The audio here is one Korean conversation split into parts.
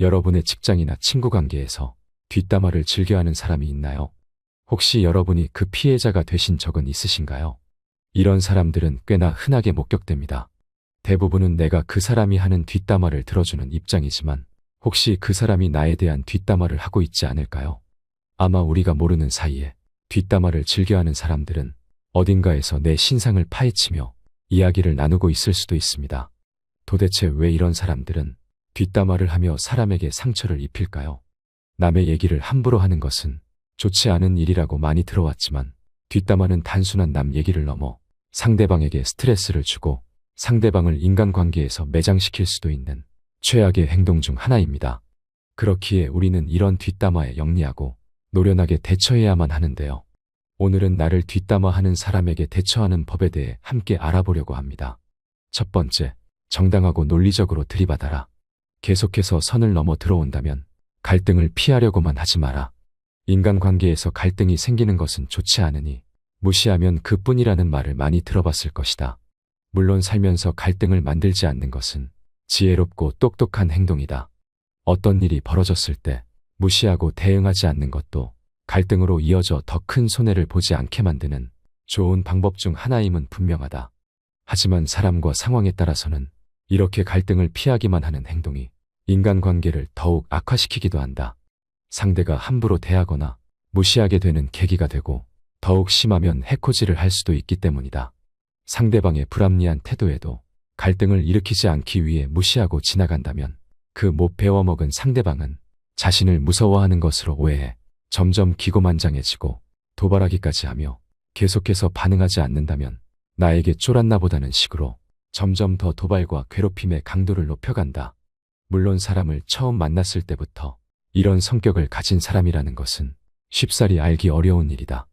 여러분의 직장이나 친구 관계에서 뒷담화를 즐겨하는 사람이 있나요? 혹시 여러분이 그 피해자가 되신 적은 있으신가요? 이런 사람들은 꽤나 흔하게 목격됩니다. 대부분은 내가 그 사람이 하는 뒷담화를 들어주는 입장이지만 혹시 그 사람이 나에 대한 뒷담화를 하고 있지 않을까요? 아마 우리가 모르는 사이에 뒷담화를 즐겨하는 사람들은 어딘가에서 내 신상을 파헤치며 이야기를 나누고 있을 수도 있습니다. 도대체 왜 이런 사람들은 뒷담화를 하며 사람에게 상처를 입힐까요? 남의 얘기를 함부로 하는 것은 좋지 않은 일이라고 많이 들어왔지만 뒷담화는 단순한 남 얘기를 넘어 상대방에게 스트레스를 주고 상대방을 인간관계에서 매장시킬 수도 있는 최악의 행동 중 하나입니다. 그렇기에 우리는 이런 뒷담화에 영리하고 노련하게 대처해야만 하는데요. 오늘은 나를 뒷담화하는 사람에게 대처하는 법에 대해 함께 알아보려고 합니다. 첫 번째, 정당하고 논리적으로 들이받아라. 계속해서 선을 넘어 들어온다면 갈등을 피하려고만 하지 마라. 인간관계에서 갈등이 생기는 것은 좋지 않으니 무시하면 그뿐이라는 말을 많이 들어봤을 것이다. 물론 살면서 갈등을 만들지 않는 것은 지혜롭고 똑똑한 행동이다. 어떤 일이 벌어졌을 때 무시하고 대응하지 않는 것도 갈등으로 이어져 더 큰 손해를 보지 않게 만드는 좋은 방법 중 하나임은 분명하다. 하지만 사람과 상황에 따라서는 이렇게 갈등을 피하기만 하는 행동이 인간관계를 더욱 악화시키기도 한다. 상대가 함부로 대하거나 무시하게 되는 계기가 되고 더욱 심하면 해코지를 할 수도 있기 때문이다. 상대방의 불합리한 태도에도 갈등을 일으키지 않기 위해 무시하고 지나간다면 그 못 배워먹은 상대방은 자신을 무서워하는 것으로 오해해 점점 기고만장해지고 도발하기까지 하며 계속해서 반응하지 않는다면 나에게 쫄았나 보다는 식으로 점점 더 도발과 괴롭힘의 강도를 높여간다. 물론 사람을 처음 만났을 때부터 이런 성격을 가진 사람이라는 것은 쉽사리 알기 어려운 일이다.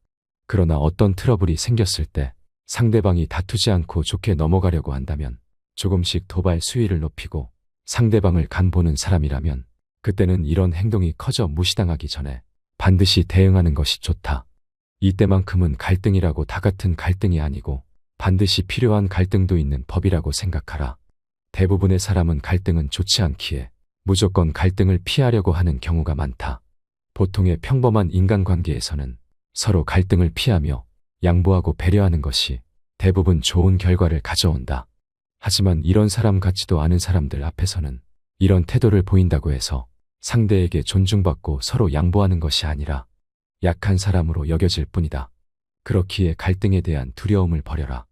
그러나 어떤 트러블이 생겼을 때 상대방이 다투지 않고 좋게 넘어가려고 한다면 조금씩 도발 수위를 높이고 상대방을 간보는 사람이라면 그때는 이런 행동이 커져 무시당하기 전에 반드시 대응하는 것이 좋다. 이때만큼은 갈등이라고 다 같은 갈등이 아니고 반드시 필요한 갈등도 있는 법이라고 생각하라. 대부분의 사람은 갈등은 좋지 않기에 무조건 갈등을 피하려고 하는 경우가 많다. 보통의 평범한 인간관계에서는 서로 갈등을 피하며 양보하고 배려하는 것이 대부분 좋은 결과를 가져온다. 하지만 이런 사람 같지도 않은 사람들 앞에서는 이런 태도를 보인다고 해서 상대에게 존중받고 서로 양보하는 것이 아니라 약한 사람으로 여겨질 뿐이다. 그렇기에 갈등에 대한 두려움을 버려라.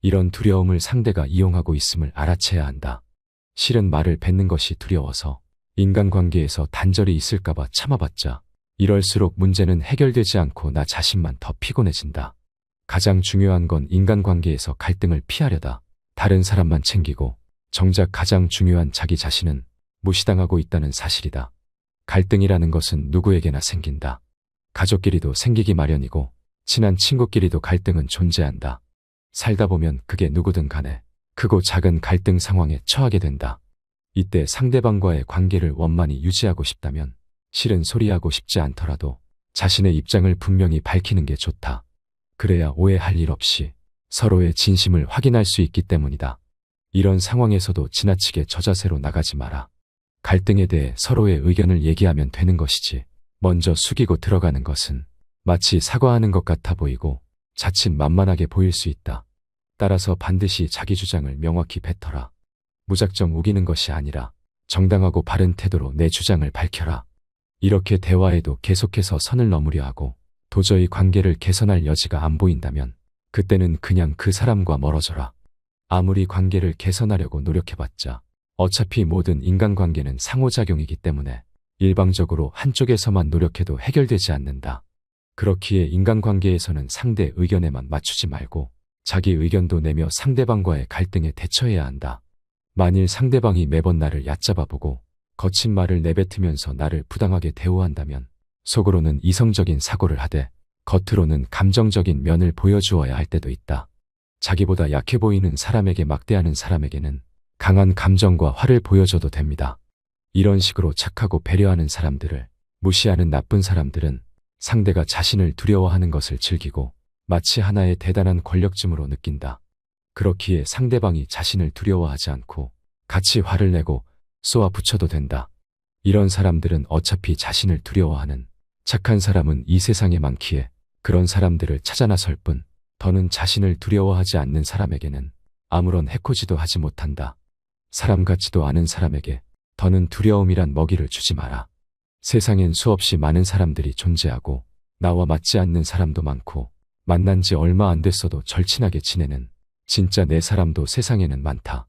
이런 두려움을 상대가 이용하고 있음을 알아채야 한다. 실은 말을 뱉는 것이 두려워서 인간관계에서 단절이 있을까봐 참아봤자 이럴수록 문제는 해결되지 않고 나 자신만 더 피곤해진다. 가장 중요한 건 인간관계에서 갈등을 피하려다. 다른 사람만 챙기고 정작 가장 중요한 자기 자신은 무시당하고 있다는 사실이다. 갈등이라는 것은 누구에게나 생긴다. 가족끼리도 생기기 마련이고 친한 친구끼리도 갈등은 존재한다. 살다 보면 그게 누구든 간에 크고 작은 갈등 상황에 처하게 된다. 이때 상대방과의 관계를 원만히 유지하고 싶다면 싫은 소리하고 싶지 않더라도 자신의 입장을 분명히 밝히는 게 좋다. 그래야 오해할 일 없이 서로의 진심을 확인할 수 있기 때문이다. 이런 상황에서도 지나치게 저자세로 나가지 마라. 갈등에 대해 서로의 의견을 얘기하면 되는 것이지 먼저 숙이고 들어가는 것은 마치 사과하는 것 같아 보이고 자칫 만만하게 보일 수 있다. 따라서 반드시 자기 주장을 명확히 뱉어라. 무작정 우기는 것이 아니라 정당하고 바른 태도로 내 주장을 밝혀라. 이렇게 대화에도 계속해서 선을 넘으려 하고 도저히 관계를 개선할 여지가 안 보인다면 그때는 그냥 그 사람과 멀어져라. 아무리 관계를 개선하려고 노력해봤자 어차피 모든 인간관계는 상호작용이기 때문에 일방적으로 한쪽에서만 노력해도 해결되지 않는다. 그렇기에 인간관계에서는 상대 의견에만 맞추지 말고 자기 의견도 내며 상대방과의 갈등에 대처해야 한다. 만일 상대방이 매번 나를 얕잡아보고 거친 말을 내뱉으면서 나를 부당하게 대우한다면 속으로는 이성적인 사고를 하되 겉으로는 감정적인 면을 보여주어야 할 때도 있다. 자기보다 약해 보이는 사람에게 막대하는 사람에게는 강한 감정과 화를 보여줘도 됩니다. 이런 식으로 착하고 배려하는 사람들을 무시하는 나쁜 사람들은 상대가 자신을 두려워하는 것을 즐기고 마치 하나의 대단한 권력쯤으로 느낀다. 그렇기에 상대방이 자신을 두려워하지 않고 같이 화를 내고 쏘아 붙여도 된다. 이런 사람들은 어차피 자신을 두려워하는 착한 사람은 이 세상에 많기에 그런 사람들을 찾아 나설 뿐 더는 자신을 두려워하지 않는 사람에게는 아무런 해코지도 하지 못한다. 사람 같지도 않은 사람에게 더는 두려움이란 먹이를 주지 마라. 세상엔 수없이 많은 사람들이 존재하고 나와 맞지 않는 사람도 많고 만난 지 얼마 안 됐어도 절친하게 지내는 진짜 내 사람도 세상에는 많다.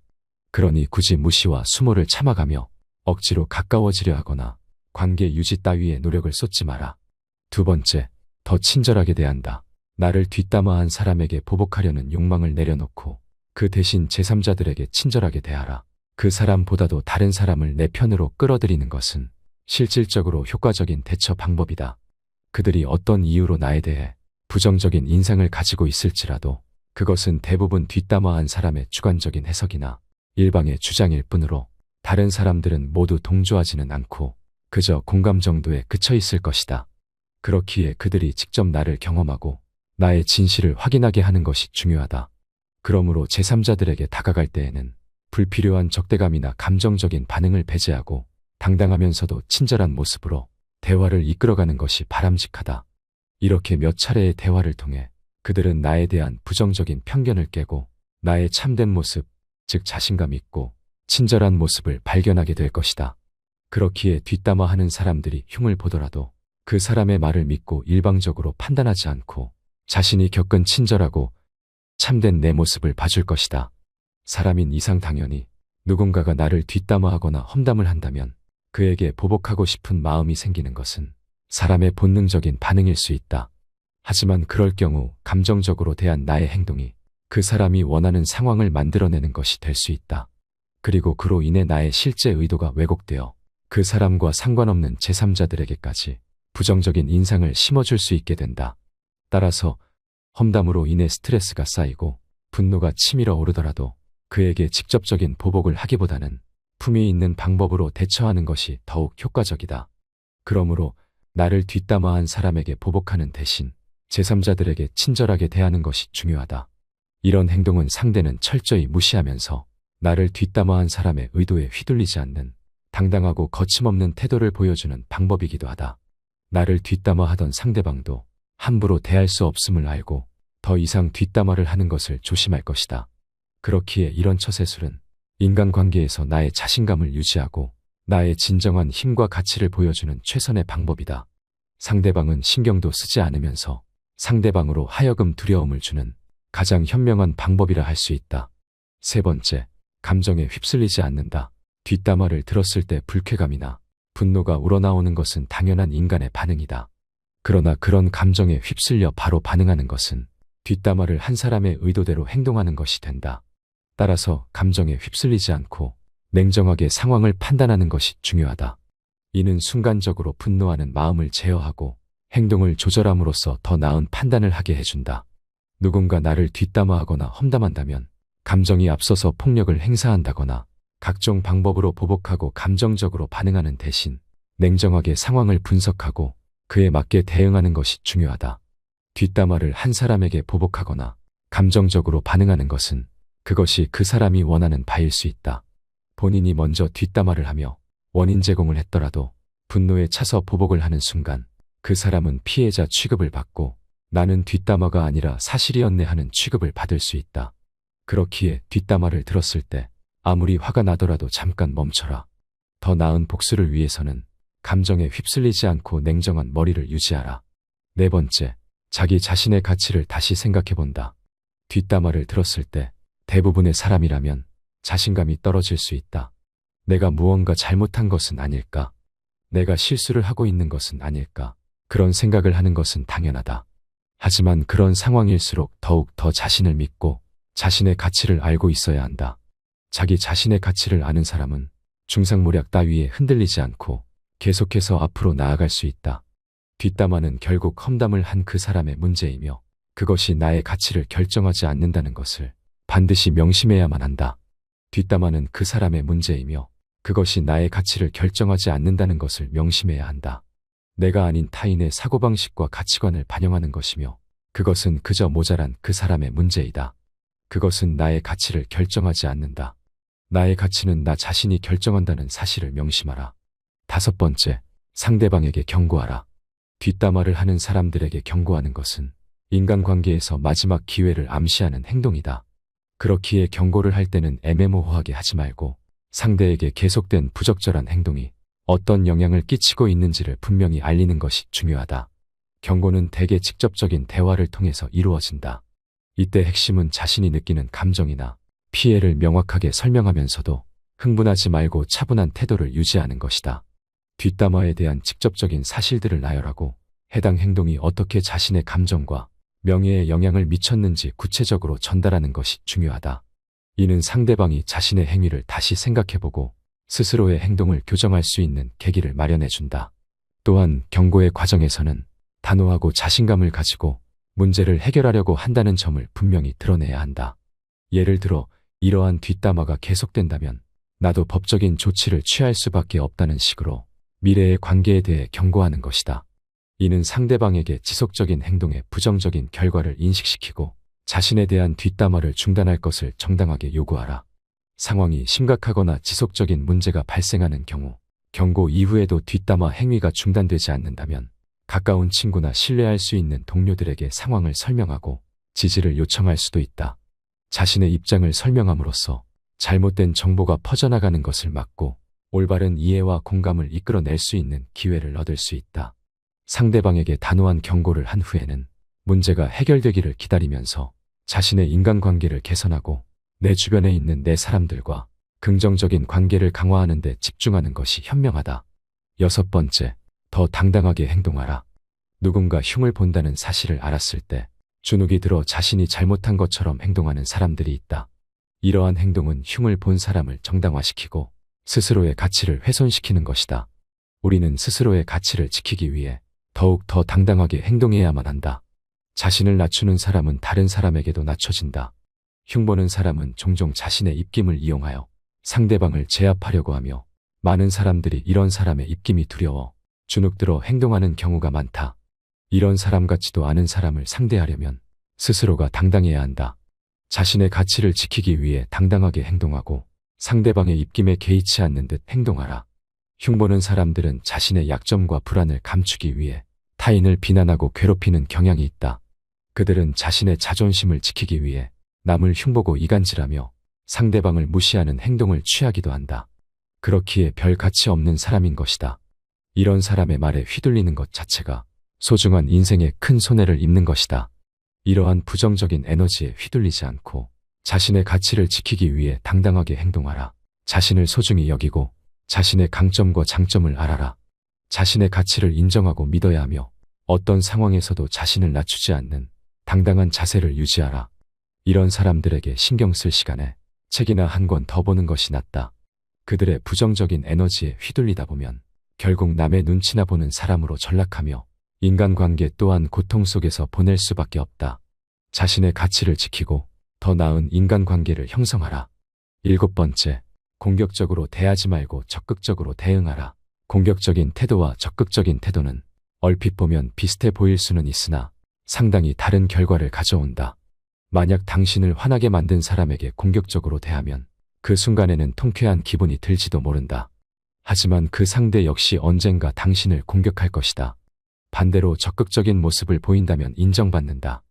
그러니 굳이 무시와 수모를 참아가며 억지로 가까워지려 하거나 관계 유지 따위에 노력을 쏟지 마라. 두 번째, 더 친절하게 대한다. 나를 뒷담화한 사람에게 보복하려는 욕망을 내려놓고 그 대신 제3자들에게 친절하게 대하라. 그 사람보다도 다른 사람을 내 편으로 끌어들이는 것은 실질적으로 효과적인 대처 방법이다. 그들이 어떤 이유로 나에 대해 부정적인 인상을 가지고 있을지라도 그것은 대부분 뒷담화한 사람의 주관적인 해석이나 일방의 주장일 뿐으로 다른 사람들은 모두 동조하지는 않고 그저 공감 정도에 그쳐 있을 것이다. 그렇기에 그들이 직접 나를 경험하고 나의 진실을 확인하게 하는 것이 중요하다. 그러므로 제3자들에게 다가갈 때에는 불필요한 적대감이나 감정적인 반응을 배제하고 당당하면서도 친절한 모습으로 대화를 이끌어가는 것이 바람직하다. 이렇게 몇 차례의 대화를 통해 그들은 나에 대한 부정적인 편견을 깨고 나의 참된 모습, 즉 자신감 있고 친절한 모습을 발견하게 될 것이다. 그렇기에 뒷담화하는 사람들이 흉을 보더라도 그 사람의 말을 믿고 일방적으로 판단하지 않고 자신이 겪은 친절하고 참된 내 모습을 봐줄 것이다. 사람인 이상 당연히 누군가가 나를 뒷담화하거나 험담을 한다면 그에게 보복하고 싶은 마음이 생기는 것은 사람의 본능적인 반응일 수 있다. 하지만 그럴 경우 감정적으로 대한 나의 행동이 그 사람이 원하는 상황을 만들어내는 것이 될 수 있다. 그리고 그로 인해 나의 실제 의도가 왜곡되어 그 사람과 상관없는 제3자들에게까지 부정적인 인상을 심어줄 수 있게 된다. 따라서 험담으로 인해 스트레스가 쌓이고 분노가 치밀어 오르더라도 그에게 직접적인 보복을 하기보다는 품위 있는 방법으로 대처하는 것이 더욱 효과적이다. 그러므로 나를 뒷담화한 사람에게 보복하는 대신 제3자들에게 친절하게 대하는 것이 중요하다. 이런 행동은 상대는 철저히 무시하면서 나를 뒷담화한 사람의 의도에 휘둘리지 않는 당당하고 거침없는 태도를 보여주는 방법이기도 하다. 나를 뒷담화하던 상대방도 함부로 대할 수 없음을 알고 더 이상 뒷담화를 하는 것을 조심할 것이다. 그렇기에 이런 처세술은 인간관계에서 나의 자신감을 유지하고 나의 진정한 힘과 가치를 보여주는 최선의 방법이다. 상대방은 신경도 쓰지 않으면서 상대방으로 하여금 두려움을 주는 가장 현명한 방법이라 할 수 있다. 세 번째, 감정에 휩쓸리지 않는다. 뒷담화를 들었을 때 불쾌감이나 분노가 우러나오는 것은 당연한 인간의 반응이다. 그러나 그런 감정에 휩쓸려 바로 반응하는 것은 뒷담화를 한 사람의 의도대로 행동하는 것이 된다. 따라서 감정에 휩쓸리지 않고 냉정하게 상황을 판단하는 것이 중요하다. 이는 순간적으로 분노하는 마음을 제어하고 행동을 조절함으로써 더 나은 판단을 하게 해준다. 누군가 나를 뒷담화하거나 험담한다면 감정이 앞서서 폭력을 행사한다거나 각종 방법으로 보복하고 감정적으로 반응하는 대신 냉정하게 상황을 분석하고 그에 맞게 대응하는 것이 중요하다. 뒷담화를 한 사람에게 보복하거나 감정적으로 반응하는 것은 그것이 그 사람이 원하는 바일 수 있다. 본인이 먼저 뒷담화를 하며 원인 제공을 했더라도 분노에 차서 보복을 하는 순간 그 사람은 피해자 취급을 받고 나는 뒷담화가 아니라 사실이었네 하는 취급을 받을 수 있다. 그렇기에 뒷담화를 들었을 때 아무리 화가 나더라도 잠깐 멈춰라. 더 나은 복수를 위해서는 감정에 휩쓸리지 않고 냉정한 머리를 유지하라. 네 번째, 자기 자신의 가치를 다시 생각해 본다. 뒷담화를 들었을 때 대부분의 사람이라면 자신감이 떨어질 수 있다. 내가 무언가 잘못한 것은 아닐까? 내가 실수를 하고 있는 것은 아닐까? 그런 생각을 하는 것은 당연하다. 하지만 그런 상황일수록 더욱 더 자신을 믿고 자신의 가치를 알고 있어야 한다. 자기 자신의 가치를 아는 사람은 중상모략 따위에 흔들리지 않고 계속해서 앞으로 나아갈 수 있다. 뒷담화는 결국 험담을 한 그 사람의 문제이며 그것이 나의 가치를 결정하지 않는다는 것을 반드시 명심해야만 한다. 뒷담화는 그 사람의 문제이며 그것이 나의 가치를 결정하지 않는다는 것을 명심해야 한다. 내가 아닌 타인의 사고방식과 가치관을 반영하는 것이며 그것은 그저 모자란 그 사람의 문제이다. 그것은 나의 가치를 결정하지 않는다. 나의 가치는 나 자신이 결정한다는 사실을 명심하라. 다섯 번째, 상대방에게 경고하라. 뒷담화를 하는 사람들에게 경고하는 것은 인간관계에서 마지막 기회를 암시하는 행동이다. 그렇기에 경고를 할 때는 애매모호하게 하지 말고 상대에게 계속된 부적절한 행동이 어떤 영향을 끼치고 있는지를 분명히 알리는 것이 중요하다. 경고는 대개 직접적인 대화를 통해서 이루어진다. 이때 핵심은 자신이 느끼는 감정이나 피해를 명확하게 설명하면서도 흥분하지 말고 차분한 태도를 유지하는 것이다. 뒷담화에 대한 직접적인 사실들을 나열하고 해당 행동이 어떻게 자신의 감정과 명예에 영향을 미쳤는지 구체적으로 전달하는 것이 중요하다. 이는 상대방이 자신의 행위를 다시 생각해보고 스스로의 행동을 교정할 수 있는 계기를 마련해준다. 또한 경고의 과정에서는 단호하고 자신감을 가지고 문제를 해결하려고 한다는 점을 분명히 드러내야 한다. 예를 들어 이러한 뒷담화가 계속된다면 나도 법적인 조치를 취할 수밖에 없다는 식으로 미래의 관계에 대해 경고하는 것이다. 이는 상대방에게 지속적인 행동의 부정적인 결과를 인식시키고 자신에 대한 뒷담화를 중단할 것을 정당하게 요구하라. 상황이 심각하거나 지속적인 문제가 발생하는 경우 경고 이후에도 뒷담화 행위가 중단되지 않는다면 가까운 친구나 신뢰할 수 있는 동료들에게 상황을 설명하고 지지를 요청할 수도 있다. 자신의 입장을 설명함으로써 잘못된 정보가 퍼져나가는 것을 막고 올바른 이해와 공감을 이끌어낼 수 있는 기회를 얻을 수 있다. 상대방에게 단호한 경고를 한 후에는 문제가 해결되기를 기다리면서 자신의 인간관계를 개선하고 내 주변에 있는 내 사람들과 긍정적인 관계를 강화하는 데 집중하는 것이 현명하다. 여섯 번째, 더 당당하게 행동하라. 누군가 흉을 본다는 사실을 알았을 때 주눅이 들어 자신이 잘못한 것처럼 행동하는 사람들이 있다. 이러한 행동은 흉을 본 사람을 정당화시키고 스스로의 가치를 훼손시키는 것이다. 우리는 스스로의 가치를 지키기 위해 더욱 더 당당하게 행동해야만 한다. 자신을 낮추는 사람은 다른 사람에게도 낮춰진다. 흉보는 사람은 종종 자신의 입김을 이용하여 상대방을 제압하려고 하며 많은 사람들이 이런 사람의 입김이 두려워 주눅들어 행동하는 경우가 많다. 이런 사람 같지도 않은 사람을 상대하려면 스스로가 당당해야 한다. 자신의 가치를 지키기 위해 당당하게 행동하고 상대방의 입김에 개의치 않는 듯 행동하라. 흉보는 사람들은 자신의 약점과 불안을 감추기 위해 타인을 비난하고 괴롭히는 경향이 있다. 그들은 자신의 자존심을 지키기 위해 남을 흉보고 이간질하며 상대방을 무시하는 행동을 취하기도 한다. 그렇기에 별 가치 없는 사람인 것이다. 이런 사람의 말에 휘둘리는 것 자체가 소중한 인생에 큰 손해를 입는 것이다. 이러한 부정적인 에너지에 휘둘리지 않고 자신의 가치를 지키기 위해 당당하게 행동하라. 자신을 소중히 여기고 자신의 강점과 장점을 알아라. 자신의 가치를 인정하고 믿어야 하며 어떤 상황에서도 자신을 낮추지 않는 당당한 자세를 유지하라. 이런 사람들에게 신경 쓸 시간에 책이나 한 권 더 보는 것이 낫다. 그들의 부정적인 에너지에 휘둘리다 보면 결국 남의 눈치나 보는 사람으로 전락하며 인간관계 또한 고통 속에서 보낼 수밖에 없다. 자신의 가치를 지키고 더 나은 인간관계를 형성하라. 일곱 번째, 공격적으로 대하지 말고 적극적으로 대응하라. 공격적인 태도와 적극적인 태도는 얼핏 보면 비슷해 보일 수는 있으나 상당히 다른 결과를 가져온다. 만약 당신을 화나게 만든 사람에게 공격적으로 대하면 그 순간에는 통쾌한 기분이 들지도 모른다. 하지만 그 상대 역시 언젠가 당신을 공격할 것이다. 반대로 적극적인 모습을 보인다면 인정받는다.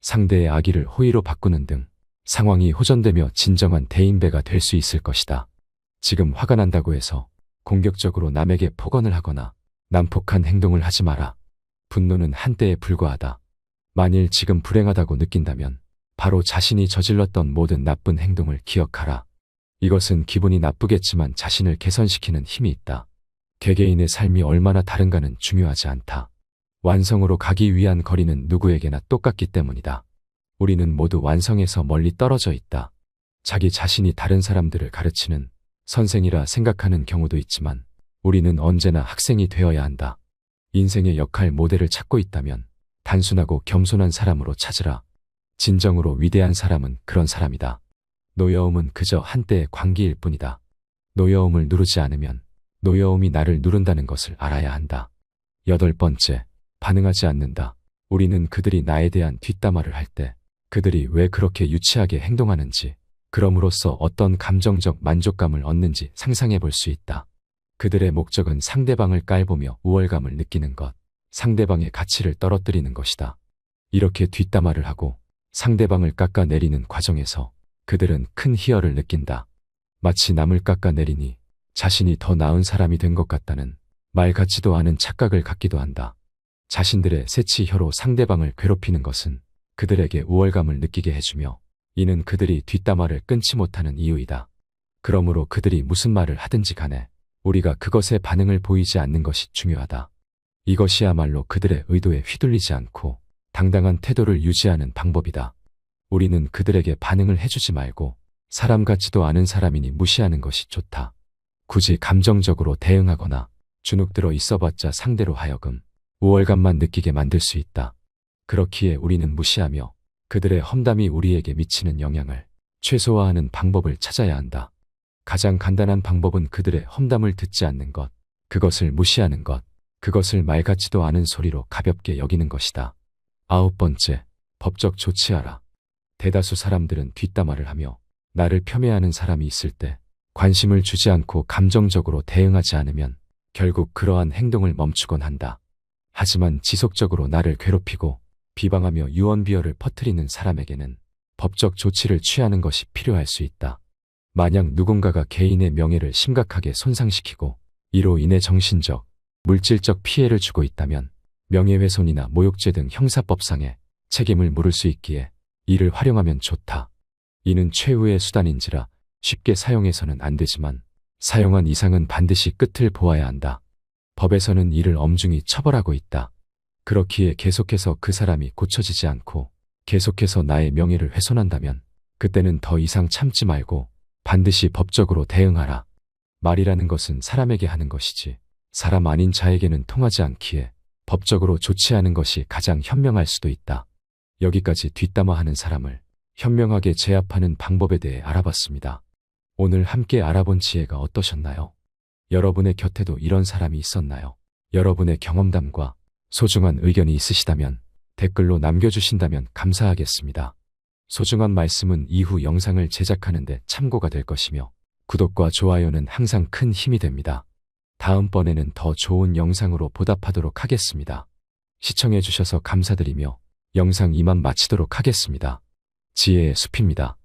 상대의 악의를 호의로 바꾸는 등 상황이 호전되며 진정한 대인배가 될 수 있을 것이다. 지금 화가 난다고 해서 공격적으로 남에게 폭언을 하거나 난폭한 행동을 하지 마라. 분노는 한때에 불과하다. 만일 지금 불행하다고 느낀다면 바로 자신이 저질렀던 모든 나쁜 행동을 기억하라. 이것은 기분이 나쁘겠지만 자신을 개선시키는 힘이 있다. 개개인의 삶이 얼마나 다른가는 중요하지 않다. 완성으로 가기 위한 거리는 누구에게나 똑같기 때문이다. 우리는 모두 완성에서 멀리 떨어져 있다. 자기 자신이 다른 사람들을 가르치는 선생이라 생각하는 경우도 있지만 우리는 언제나 학생이 되어야 한다. 인생의 역할 모델을 찾고 있다면 단순하고 겸손한 사람으로 찾으라. 진정으로 위대한 사람은 그런 사람이다. 노여움은 그저 한때의 광기일 뿐이다. 노여움을 누르지 않으면 노여움이 나를 누른다는 것을 알아야 한다. 여덟 번째, 반응하지 않는다. 우리는 그들이 나에 대한 뒷담화를 할 때 그들이 왜 그렇게 유치하게 행동하는지, 그럼으로써 어떤 감정적 만족감을 얻는지 상상해 볼 수 있다. 그들의 목적은 상대방을 깔보며 우월감을 느끼는 것, 상대방의 가치를 떨어뜨리는 것이다. 이렇게 뒷담화를 하고 상대방을 깎아내리는 과정에서 그들은 큰 희열을 느낀다. 마치 남을 깎아내리니 자신이 더 나은 사람이 된 것 같다는 말 같지도 않은 착각을 갖기도 한다. 자신들의 새치 혀로 상대방을 괴롭히는 것은 그들에게 우월감을 느끼게 해주며 이는 그들이 뒷담화를 끊지 못하는 이유이다. 그러므로 그들이 무슨 말을 하든지 간에 우리가 그것에 반응을 보이지 않는 것이 중요하다. 이것이야말로 그들의 의도에 휘둘리지 않고 당당한 태도를 유지하는 방법이다. 우리는 그들에게 반응을 해주지 말고 사람 같지도 않은 사람이니 무시하는 것이 좋다. 굳이 감정적으로 대응하거나 주눅들어 있어봤자 상대로 하여금 우월감만 느끼게 만들 수 있다. 그렇기에 우리는 무시하며 그들의 험담이 우리에게 미치는 영향을 최소화하는 방법을 찾아야 한다. 가장 간단한 방법은 그들의 험담을 듣지 않는 것, 그것을 무시하는 것, 그것을 말 같지도 않은 소리로 가볍게 여기는 것이다. 아홉 번째, 법적 조치하라. 대다수 사람들은 뒷담화를 하며 나를 폄훼하는 사람이 있을 때 관심을 주지 않고 감정적으로 대응하지 않으면 결국 그러한 행동을 멈추곤 한다. 하지만 지속적으로 나를 괴롭히고 비방하며 유언비어를 퍼뜨리는 사람에게는 법적 조치를 취하는 것이 필요할 수 있다. 만약 누군가가 개인의 명예를 심각하게 손상시키고 이로 인해 정신적, 물질적 피해를 주고 있다면 명예훼손이나 모욕죄 등 형사법상의 책임을 물을 수 있기에 이를 활용하면 좋다. 이는 최후의 수단인지라 쉽게 사용해서는 안 되지만 사용한 이상은 반드시 끝을 보아야 한다. 법에서는 이를 엄중히 처벌하고 있다. 그렇기에 계속해서 그 사람이 고쳐지지 않고 계속해서 나의 명예를 훼손한다면 그때는 더 이상 참지 말고 반드시 법적으로 대응하라. 말이라는 것은 사람에게 하는 것이지 사람 아닌 자에게는 통하지 않기에 법적으로 조치하는 것이 가장 현명할 수도 있다. 여기까지 뒷담화하는 사람을 현명하게 제압하는 방법에 대해 알아봤습니다. 오늘 함께 알아본 지혜가 어떠셨나요? 여러분의 곁에도 이런 사람이 있었나요? 여러분의 경험담과 소중한 의견이 있으시다면 댓글로 남겨주신다면 감사하겠습니다. 소중한 말씀은 이후 영상을 제작하는데 참고가 될 것이며 구독과 좋아요는 항상 큰 힘이 됩니다. 다음번에는 더 좋은 영상으로 보답하도록 하겠습니다. 시청해주셔서 감사드리며 영상 이만 마치도록 하겠습니다. 지혜의 숲입니다.